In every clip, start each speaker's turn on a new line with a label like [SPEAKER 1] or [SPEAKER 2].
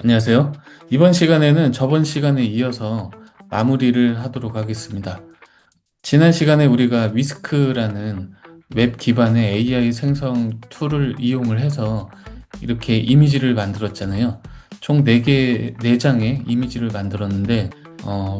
[SPEAKER 1] 안녕하세요. 이번 시간에는 저번 시간에 이어서 마무리를 하도록 하겠습니다. 지난 시간에 우리가 위스크라는 웹 기반의 AI 생성 툴을 이용을 해서 이렇게 이미지를 만들었잖아요. 총 4개, 4장의 이미지를 만들었는데, 어,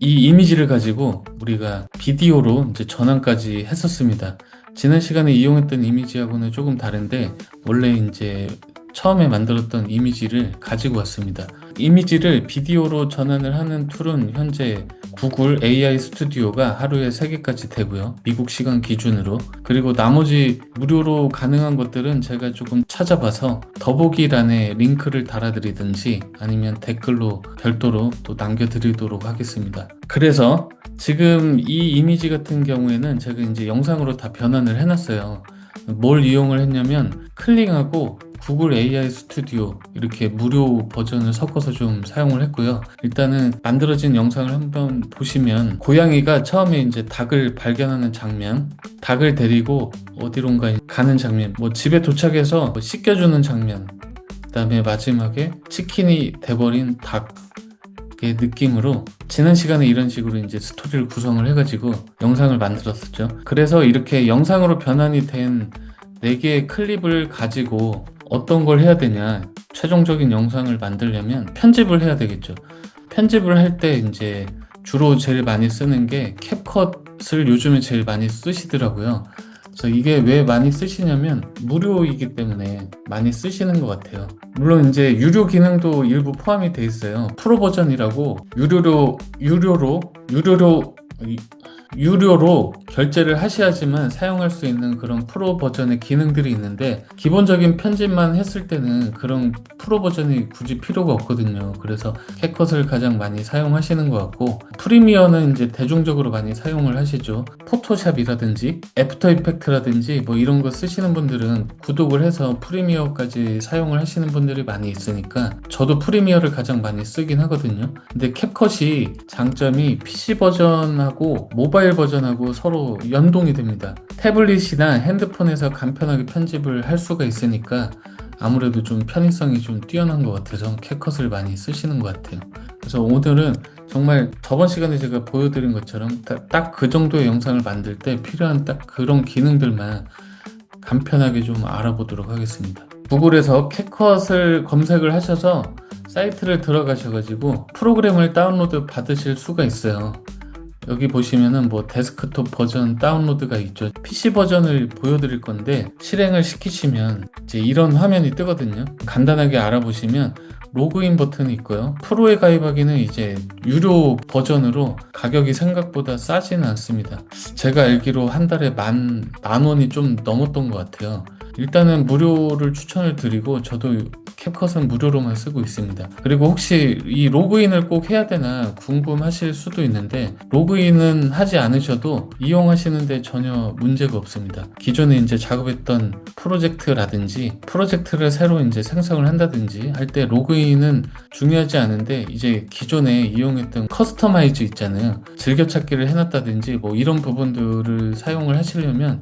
[SPEAKER 1] 이 이미지를 가지고 우리가 비디오로 이제 전환까지 했었습니다. 지난 시간에 이용했던 이미지하고는 조금 다른데, 원래 이제 처음에 만들었던 이미지를 가지고 왔습니다. 이미지를 비디오로 전환을 하는 툴은 현재 구글 AI 스튜디오가 하루에 3개까지 되고요. 미국 시간 기준으로. 그리고 나머지 무료로 가능한 것들은 제가 조금 찾아봐서 더보기란에 링크를 달아드리든지 아니면 댓글로 별도로 또 남겨드리도록 하겠습니다. 그래서 지금 이 이미지 같은 경우에는 제가 이제 영상으로 다 변환을 해놨어요. 뭘 이용을 했냐면 클릭하고 구글 AI 스튜디오 이렇게 무료 버전을 섞어서 좀 사용을 했고요. 일단은 만들어진 영상을 한번 보시면 고양이가 처음에 이제 닭을 발견하는 장면, 닭을 데리고 어디론가 가는 장면, 뭐 집에 도착해서 뭐 씻겨주는 장면, 그다음에 마지막에 치킨이 돼버린 닭. 의 느낌으로 지난 시간에 이런 식으로 이제 스토리를 구성을 해가지고 영상을 만들었었죠. 그래서 이렇게 영상으로 변환이 된 4개의 클립을 가지고 어떤 걸 해야 되냐 최종적인 영상을 만들려면 편집을 해야 되겠죠. 편집을 할 때 이제 주로 제일 많이 쓰는 게 캡컷을 요즘에 제일 많이 쓰시더라고요. 그래서 이게 왜 많이 쓰시냐면 무료이기 때문에 많이 쓰시는 것 같아요. 물론 이제 유료 기능도 일부 포함이 돼 있어요. 프로 버전이라고 유료로 유료로 유료로 유료로 결제를 하셔야지만 사용할 수 있는 그런 프로 버전의 기능들이 있는데 기본적인 편집만 했을 때는 그런 프로 버전이 굳이 필요가 없거든요. 그래서 캡컷을 가장 많이 사용하시는 것 같고 프리미어는 이제 대중적으로 많이 사용을 하시죠. 포토샵이라든지 애프터 이펙트라든지 뭐 이런 거 쓰시는 분들은 구독을 해서 프리미어까지 사용을 하시는 분들이 많이 있으니까 저도 프리미어를 가장 많이 쓰긴 하거든요. 근데 캡컷이 장점이 PC 버전하고 모바일 버전하고 서로 연동이 됩니다. 태블릿이나 핸드폰에서 간편하게 편집을 할 수가 있으니까 아무래도 좀 편의성이 좀 뛰어난 것 같아서 캡컷을 많이 쓰시는 것 같아요. 그래서 오늘은 정말 저번 시간에 제가 보여드린 것처럼 딱 그 정도의 영상을 만들 때 필요한 딱 그런 기능들만 간편하게 좀 알아보도록 하겠습니다. 구글에서 캡컷을 검색을 하셔서 사이트를 들어가셔가지고 프로그램을 다운로드 받으실 수가 있어요. 여기 보시면은 뭐 데스크톱 버전 다운로드가 있죠. PC 버전을 보여드릴 건데 실행을 시키시면 이제 이런 화면이 뜨거든요. 간단하게 알아보시면 로그인 버튼이 있고요. 프로에 가입하기는 이제 유료 버전으로 가격이 생각보다 싸지는 않습니다. 제가 알기로 한 달에 만, 만 원이 좀 넘었던 것 같아요. 일단은 무료를 추천을 드리고 저도 캡컷은 무료로만 쓰고 있습니다. 그리고 혹시 이 로그인을 꼭 해야 되나 궁금하실 수도 있는데 로그인은 하지 않으셔도 이용하시는데 전혀 문제가 없습니다. 기존에 이제 작업했던 프로젝트라든지 프로젝트를 새로 이제 생성을 한다든지 할 때 로그인은 중요하지 않은데 이제 기존에 이용했던 커스터마이즈 있잖아요. 즐겨찾기를 해놨다든지 뭐 이런 부분들을 사용을 하시려면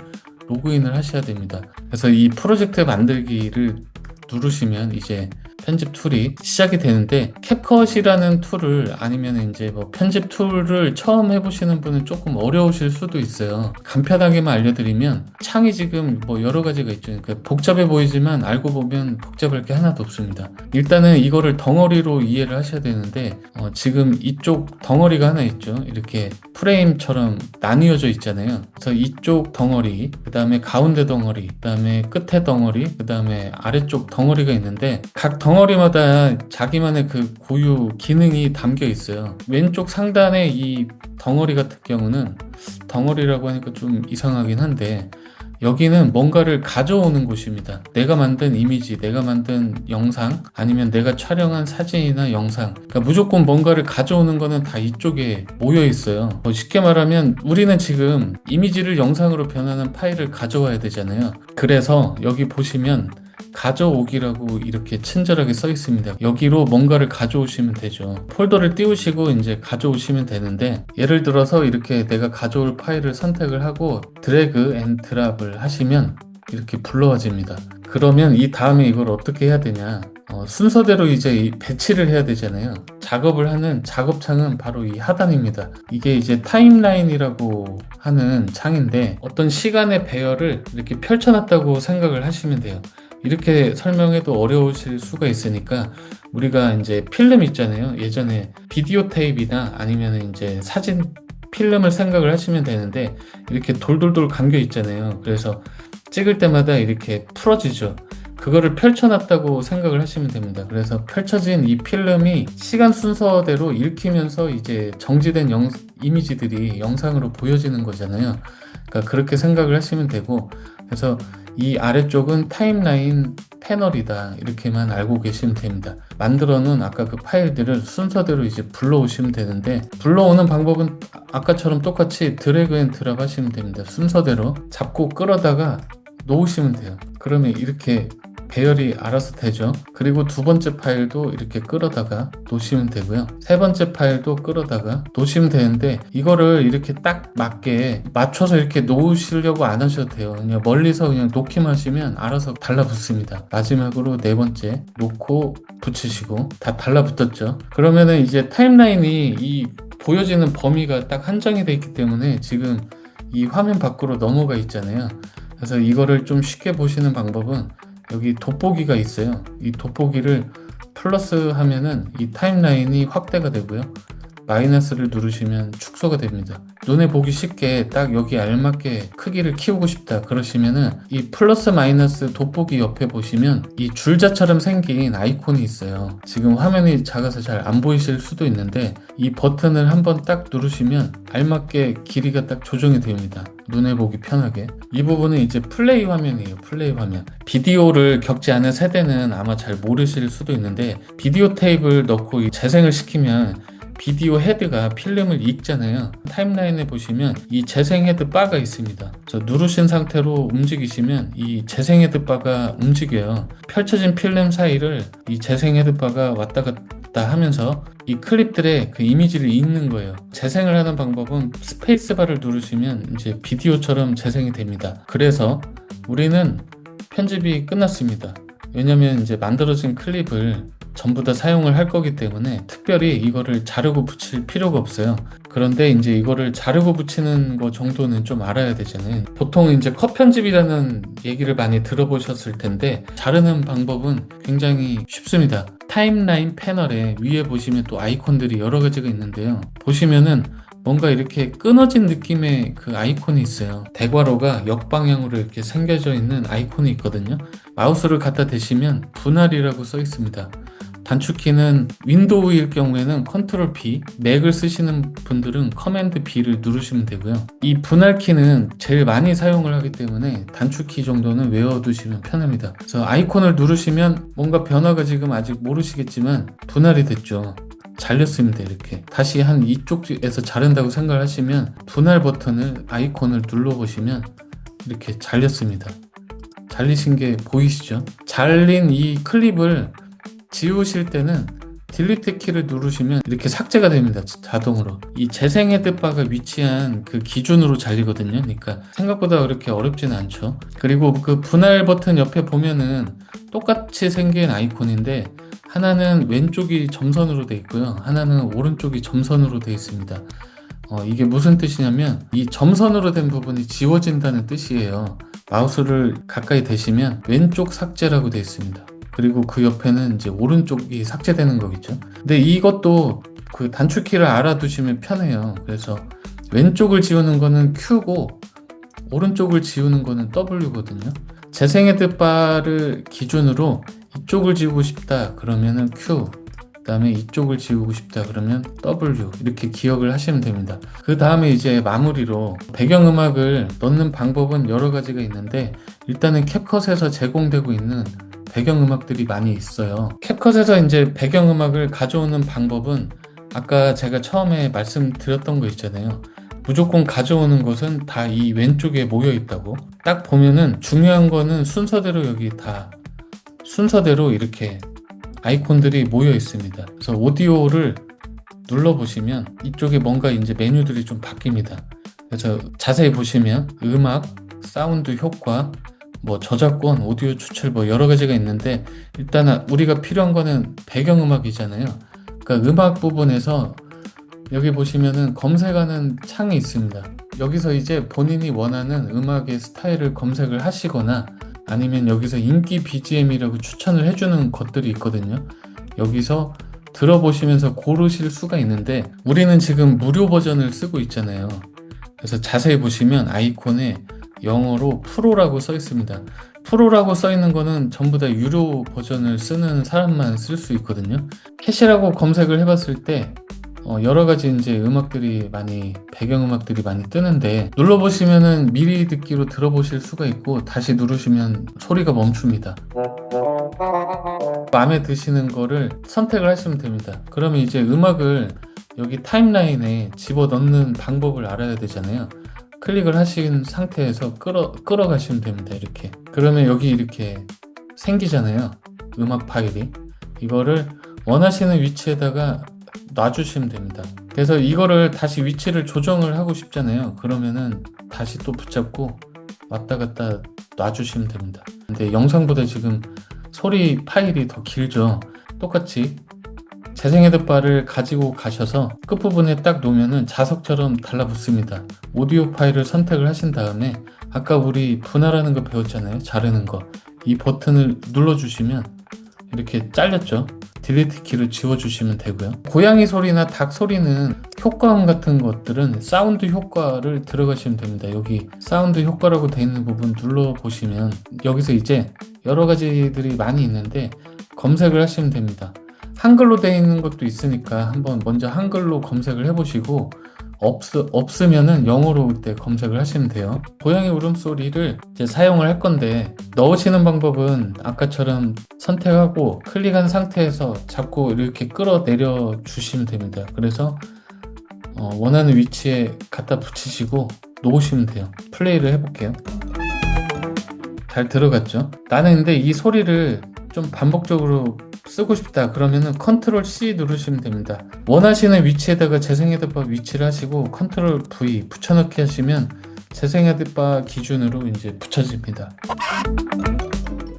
[SPEAKER 1] 로그인을 하셔야 됩니다. 그래서 이 프로젝트 만들기를 누르시면 이제 편집 툴이 시작이 되는데 캡컷이라는 툴을 아니면 이제 뭐 편집 툴을 처음 해보시는 분은 조금 어려우실 수도 있어요. 간편하게만 알려드리면 창이 지금 뭐 여러 가지가 있죠. 그러니까 복잡해 보이지만 알고 보면 복잡할 게 하나도 없습니다. 일단은 이거를 덩어리로 이해를 하셔야 되는데 어 지금 이쪽 덩어리가 하나 있죠. 이렇게 프레임처럼 나뉘어져 있잖아요. 그래서 이쪽 덩어리, 그 다음에 가운데 덩어리, 그 다음에 끝에 덩어리, 그 다음에 아래쪽 덩어리가 있는데 각 덩어리 마다 자기만의 그 고유 기능이 담겨 있어요. 왼쪽 상단에 이 덩어리 같은 경우는 덩어리라고 하니까 좀 이상하긴 한데 여기는 뭔가를 가져오는 곳입니다. 내가 만든 이미지, 내가 만든 영상, 아니면 내가 촬영한 사진이나 영상. 그러니까 무조건 뭔가를 가져오는 거는 다 이쪽에 모여 있어요. 뭐 쉽게 말하면 우리는 지금 이미지를 영상으로 변하는 파일을 가져와야 되잖아요. 그래서 여기 보시면 가져오기라고 이렇게 친절하게 써 있습니다. 여기로 뭔가를 가져오시면 되죠. 폴더를 띄우시고 이제 가져오시면 되는데 예를 들어서 이렇게 내가 가져올 파일을 선택을 하고 드래그 앤 드랍을 하시면 이렇게 불러와집니다. 그러면 이 다음에 이걸 어떻게 해야 되냐? 어, 순서대로 이제 이 배치를 해야 되잖아요. 작업을 하는 작업창은 바로 이 하단입니다. 이게 이제 타임라인이라고 하는 창인데 어떤 시간의 배열을 이렇게 펼쳐놨다고 생각을 하시면 돼요. 이렇게 설명해도 어려우실 수가 있으니까 우리가 이제 필름 있잖아요. 예전에 비디오 테이프나 아니면 이제 사진 필름을 생각을 하시면 되는데 이렇게 돌돌돌 감겨 있잖아요. 그래서 찍을 때마다 이렇게 풀어지죠. 그거를 펼쳐놨다고 생각을 하시면 됩니다. 그래서 펼쳐진 이 필름이 시간 순서대로 읽히면서 이제 정지된 영, 이미지들이 영상으로 보여지는 거잖아요. 그러니까 그렇게 생각을 하시면 되고, 그래서 이 아래쪽은 타임라인 패널이다. 이렇게만 알고 계시면 됩니다. 만들어 놓은 아까 그 파일들을 순서대로 이제 불러오시면 되는데, 불러오는 방법은 아까처럼 똑같이 드래그 앤 드랍 하시면 됩니다. 순서대로 잡고 끌어다가 놓으시면 돼요. 그러면 이렇게 배열이 알아서 되죠. 그리고 두 번째 파일도 이렇게 끌어다가 놓으시면 되고요. 세 번째 파일도 끌어다가 놓으시면 되는데 이거를 이렇게 딱 맞게 맞춰서 이렇게 놓으시려고 안 하셔도 돼요. 그냥 멀리서 그냥 놓기만 하시면 알아서 달라붙습니다. 마지막으로 네 번째 놓고 붙이시고 다 달라붙었죠. 그러면은 이제 타임라인이 이 보여지는 범위가 딱 한정이 되어 있기 때문에 지금 이 화면 밖으로 넘어가 있잖아요. 그래서 이거를 좀 쉽게 보시는 방법은 여기 돋보기가 있어요. 이 돋보기를 플러스 하면은 이 타임라인이 확대가 되고요. 마이너스를 누르시면 축소가 됩니다. 눈에 보기 쉽게 딱 여기 알맞게 크기를 키우고 싶다 그러시면은 이 플러스 마이너스 돋보기 옆에 보시면 이 줄자처럼 생긴 아이콘이 있어요. 지금 화면이 작아서 잘 안 보이실 수도 있는데 이 버튼을 한번 딱 누르시면 알맞게 길이가 딱 조정이 됩니다. 눈에 보기 편하게. 이 부분은 이제 플레이 화면이에요. 플레이 화면. 비디오를 겪지 않은 세대는 아마 잘 모르실 수도 있는데 비디오 테이프를 넣고 이 재생을 시키면 비디오 헤드가 필름을 읽잖아요. 타임라인에 보시면 이 재생 헤드 바가 있습니다. 저 누르신 상태로 움직이시면 이 재생 헤드 바가 움직여요. 펼쳐진 필름 사이를 이 재생 헤드 바가 왔다 갔다 하면서 이 클립들의 그 이미지를 읽는 거예요. 재생을 하는 방법은 스페이스바를 누르시면 이제 비디오처럼 재생이 됩니다. 그래서 우리는 편집이 끝났습니다. 왜냐면 이제 만들어진 클립을 전부 다 사용을 할 거기 때문에 특별히 이거를 자르고 붙일 필요가 없어요. 그런데 이제 이거를 자르고 붙이는 거 정도는 좀 알아야 되잖아요. 보통 이제 컷 편집이라는 얘기를 많이 들어보셨을 텐데 자르는 방법은 굉장히 쉽습니다. 타임라인 패널에 위에 보시면 또 아이콘들이 여러 가지가 있는데요. 보시면은 뭔가 이렇게 끊어진 느낌의 그 아이콘이 있어요. 대괄호가 역방향으로 이렇게 생겨져 있는 아이콘이 있거든요. 마우스를 갖다 대시면 분할이라고 써 있습니다. 단축키는 윈도우일 경우에는 컨트롤 B, 맥을 쓰시는 분들은 커맨드 B를 누르시면 되고요. 이 분할 키는 제일 많이 사용을 하기 때문에 단축키 정도는 외워두시면 편합니다. 그래서 아이콘을 누르시면 뭔가 변화가 지금 아직 모르시겠지만 분할이 됐죠. 잘렸습니다 이렇게 다시 한 이쪽에서 자른다고 생각하시면 분할 버튼을 아이콘을 눌러보시면 이렇게 잘렸습니다 잘리신 게 보이시죠 잘린 이 클립을 지우실 때는 딜리트 키를 누르시면 이렇게 삭제가 됩니다. 자동으로. 이 재생 헤드바가 위치한 그 기준으로 잘리거든요. 그러니까 생각보다 그렇게 어렵지는 않죠. 그리고 그 분할 버튼 옆에 보면은 똑같이 생긴 아이콘인데 하나는 왼쪽이 점선으로 되어 있고요. 하나는 오른쪽이 점선으로 되어 있습니다. 어, 이게 무슨 뜻이냐면 이 점선으로 된 부분이 지워진다는 뜻이에요. 마우스를 가까이 대시면 왼쪽 삭제라고 되어 있습니다. 그리고 그 옆에는 이제 오른쪽이 삭제되는 거겠죠. 근데 이것도 그 단축키를 알아두시면 편해요. 그래서 왼쪽을 지우는 거는 Q고 오른쪽을 지우는 거는 W거든요. 재생 헤드바를 기준으로 이쪽을 지우고 싶다 그러면은 Q 그 다음에 이쪽을 지우고 싶다 그러면 W 이렇게 기억을 하시면 됩니다 그 다음에 이제 마무리로 배경음악을 넣는 방법은 여러 가지가 있는데 일단은 캡컷에서 제공되고 있는 배경음악들이 많이 있어요. 캡컷에서 이제 배경음악을 가져오는 방법은 아까 제가 처음에 말씀드렸던 거 있잖아요. 무조건 가져오는 것은 다 이 왼쪽에 모여 있다고. 딱 보면은 중요한 거는 순서대로 여기 다 순서대로 이렇게 아이콘들이 모여 있습니다. 그래서 오디오를 눌러보시면 이쪽에 뭔가 이제 메뉴들이 좀 바뀝니다. 그래서 자세히 보시면 음악, 사운드 효과, 뭐 저작권, 오디오 추출 뭐 여러 가지가 있는데 일단은 우리가 필요한 거는 배경음악이잖아요. 그러니까 음악 부분에서 여기 보시면은 검색하는 창이 있습니다. 여기서 이제 본인이 원하는 음악의 스타일을 검색을 하시거나 아니면 여기서 인기 BGM이라고 추천을 해주는 것들이 있거든요. 여기서 들어보시면서 고르실 수가 있는데 우리는 지금 무료 버전을 쓰고 있잖아요. 그래서 자세히 보시면 아이콘에 영어로 프로라고 써 있습니다. 프로라고 써 있는 거는 전부 다 유료 버전을 쓰는 사람만 쓸 수 있거든요. 캐시라고 검색을 해봤을 때 어, 여러 가지 이제 음악들이 많이 배경 음악들이 많이 뜨는데 눌러 보시면은 미리 듣기로 들어보실 수가 있고 다시 누르시면 소리가 멈춥니다. 마음에 드시는 거를 선택을 하시면 됩니다. 그러면 이제 음악을 여기 타임라인에 집어 넣는 방법을 알아야 되잖아요. 클릭을 하신 상태에서 끌어, 끌어 가시면 됩니다. 이렇게. 그러면 여기 이렇게 생기잖아요. 음악 파일이. 이거를 원하시는 위치에다가 놔주시면 됩니다. 그래서 이거를 다시 위치를 조정을 하고 싶잖아요. 그러면은 다시 또 붙잡고 왔다 갔다 놔주시면 됩니다. 근데 영상보다 지금 소리 파일이 더 길죠. 똑같이 재생 헤드바를 가지고 가셔서 끝부분에 딱 놓으면은 자석처럼 달라붙습니다. 오디오 파일을 선택을 하신 다음에 아까 우리 분할하는 거 배웠잖아요. 자르는 거. 이 버튼을 눌러주시면 이렇게 잘렸죠. 딜리트 키를 지워주시면 되고요. 고양이 소리나 닭 소리는 효과음 같은 것들은 사운드 효과를 들어가시면 됩니다. 여기 사운드 효과라고 되어 있는 부분 눌러보시면 여기서 이제 여러 가지들이 많이 있는데 검색을 하시면 됩니다. 한글로 되어 있는 것도 있으니까 한번 먼저 한글로 검색을 해보시고 없, 없으면은 영어로 그때 검색을 하시면 돼요. 고양이 울음소리를 이제 사용을 할 건데 넣으시는 방법은 아까처럼 선택하고 클릭한 상태에서 자꾸 이렇게 끌어내려 주시면 됩니다. 그래서 어, 원하는 위치에 갖다 붙이시고 놓으시면 돼요. 플레이를 해볼게요. 잘 들어갔죠? 나는 근데 이 소리를 좀 반복적으로 쓰고 싶다. 그러면은 컨트롤 C 누르시면 됩니다. 원하시는 위치에다가 재생 헤드바 위치를 하시고 컨트롤 V 붙여넣기 하시면 재생 헤드바 기준으로 이제 붙여집니다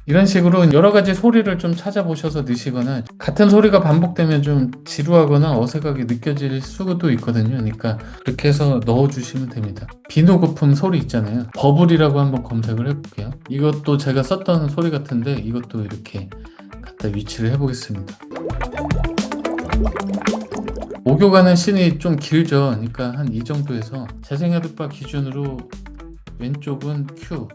[SPEAKER 1] 이런 식으로 여러 가지 소리를 좀 찾아보셔서 넣으시거나 같은 소리가 반복되면 좀 지루하거나 어색하게 느껴질 수도 있거든요. 그러니까 그렇게 해서 넣어주시면 됩니다. 비누 거품 소리 있잖아요. 버블이라고 한번 검색을 해볼게요. 이것도 제가 썼던 소리 같은데 이것도 이렇게 갖다 위치를 해보겠습니다. 오교가는 씬이 좀 길죠. 그러니까 한 이 정도에서 재생헤드바 기준으로 왼쪽은 Q,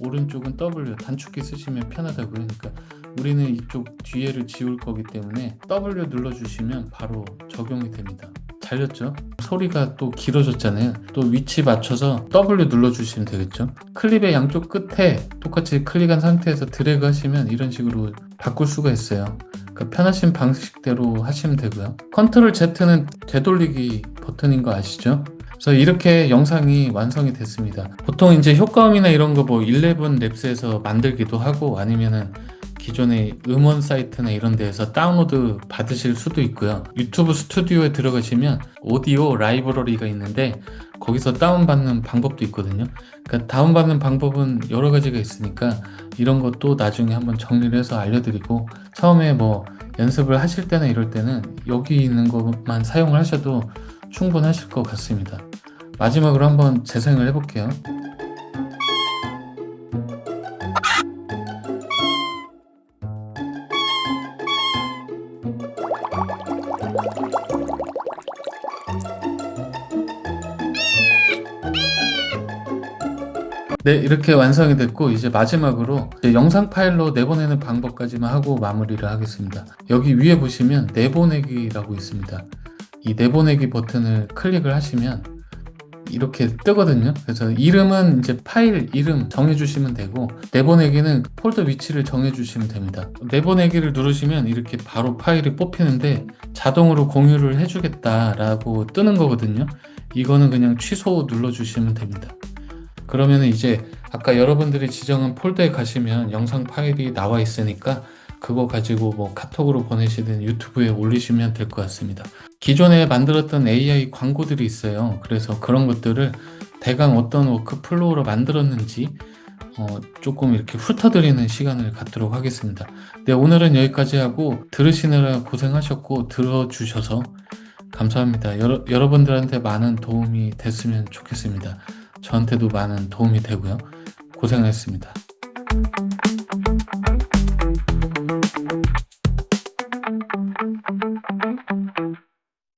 [SPEAKER 1] 오른쪽은 W 단축키 쓰시면 편하다고요. 그러니까 우리는 이쪽 뒤에를 지울 거기 때문에 W 눌러주시면 바로 적용이 됩니다. 잘렸죠? 소리가 또 길어졌잖아요. 또 위치 맞춰서 W 눌러주시면 되겠죠? 클립의 양쪽 끝에 똑같이 클릭한 상태에서 드래그 하시면 이런 식으로 바꿀 수가 있어요. 그러니까 편하신 방식대로 하시면 되고요. 컨트롤 Z는 되돌리기 버튼인 거 아시죠? 그래서 이렇게 영상이 완성이 됐습니다. 보통 이제 효과음이나 이런 거 뭐 11 랩스에서 만들기도 하고 아니면은 기존의 음원 사이트나 이런 데에서 다운로드 받으실 수도 있고요. 유튜브 스튜디오에 들어가시면 오디오 라이브러리가 있는데 거기서 다운받는 방법도 있거든요. 그러니까 다운받는 방법은 여러 가지가 있으니까 이런 것도 나중에 한번 정리를 해서 알려드리고 처음에 뭐 연습을 하실 때나 이럴 때는 여기 있는 것만 사용을 하셔도 충분하실 것 같습니다. 마지막으로 한번 재생을 해볼게요. 네, 이렇게 완성이 됐고 이제 마지막으로 이제 영상 파일로 내보내는 방법까지만 하고 마무리를 하겠습니다. 여기 위에 보시면 내보내기라고 있습니다. 이 내보내기 버튼을 클릭을 하시면 이렇게 뜨거든요. 그래서 이름은 이제 파일 이름 정해주시면 되고 내보내기는 폴더 위치를 정해주시면 됩니다. 내보내기를 누르시면 이렇게 바로 파일이 뽑히는데 자동으로 공유를 해주겠다라고 뜨는 거거든요. 이거는 그냥 취소 눌러주시면 됩니다. 그러면 이제 아까 여러분들이 지정한 폴더에 가시면 영상 파일이 나와 있으니까 그거 가지고 뭐 카톡으로 보내시든 유튜브에 올리시면 될 것 같습니다. 기존에 만들었던 AI 광고들이 있어요. 그래서 그런 것들을 대강 어떤 워크플로우로 만들었는지 어, 조금 이렇게 훑어드리는 시간을 갖도록 하겠습니다. 네, 오늘은 여기까지 하고 들으시느라 고생하셨고 들어주셔서 감사합니다. 여러, 여러분들한테 많은 도움이 됐으면 좋겠습니다. 저한테도 많은 도움이 되고요. 고생하셨습니다. thank you